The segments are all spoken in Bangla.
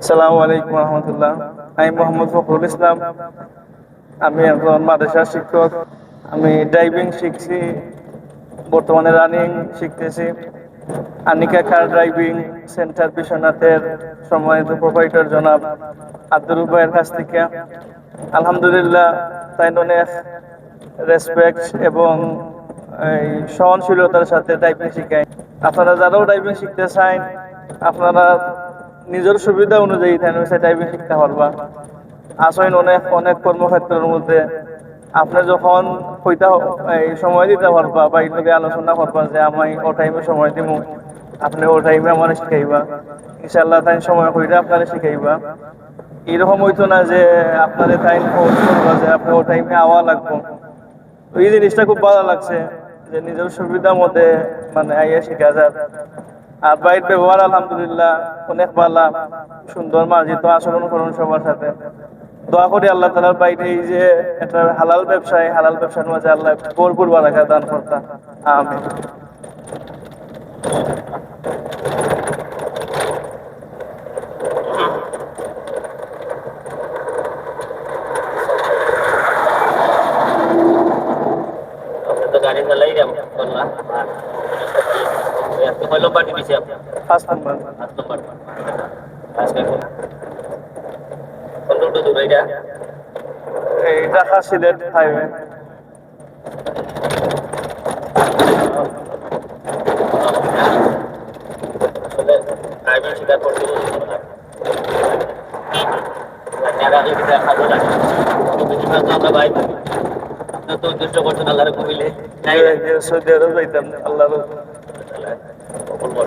আসসালামু আলাইকুম রহমতুল্লাহ। আমি মোহাম্মদ ফখরুল ইসলাম। আমি এখন মাদ্রাসার শিক্ষক। আমি ড্রাইভিং শিখছি। বর্তমানে রানিং শিখতেছি। আনিকা কার ড্রাইভিং সেন্টার বিশ্বনাথের সম্মানিত প্রোভাইডার জনাব আব্দুল ভাইয়ের কাছ থেকে। আলহামদুলিল্লাহ, তাই অনেক রেসপেক্ট এবং এই সহনশীলতার সাথে ড্রাইভিং শিখায় আপনারা যারাও ড্রাইভিং শিখতে চান, আপনারা নিজের সুবিধা অনুযায়ী ড্রাইভিং শিখতে পারবা আসেন অনেক অনেক কর্মক্ষেত্রের মধ্যে আপনি যখন হইতা এই সময় দিতে পারবা বা এই আলোচনা করবা যে আমি ও টাইমে সময় দিব আপনি ও টাইমে আমার শিখাইবা। ইনশাল্লাহ তাই সময় হইলে আপনারা শিখাইবা। এরকম হইতো না যে আপনাদের টাইম করবা যে আপনি ও টাইমে আওয়া লাগবো। এই জিনিসটা খুব ভালো লাগছে যে নিজের সুবিধা মতে মানে আইয়া শিখা যায়। আর বাইর ব্যবহার, আলহামদুলিল্লাহ, অনেক ভালো, সুন্দর মার্জিত আচরণ করুন সবার সাথে। দোয়া করি আল্লাহ তালার বাইরে এই যে একটা হালাল ব্যবসায়, হালাল ব্যবসার মাঝে আল্লাহ ভরপুর বারাকা দান করতা আমি গাড়ি চালাই যাব এত কয় লম্বা দিয়েছি আপনি ফার্স্ট নাম্বার আট নম্বর আজকে কোন রুটে দূর এটা এই ঢাকা সিলেট হাইওয়ে করতে আমরা ভাই আপনার তো উদ্দেশ্য করছেন আল্লাহরে নাই সৌদি আরব যাইতাম কবুল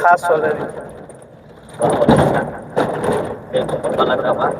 খাস এই কবুল আমার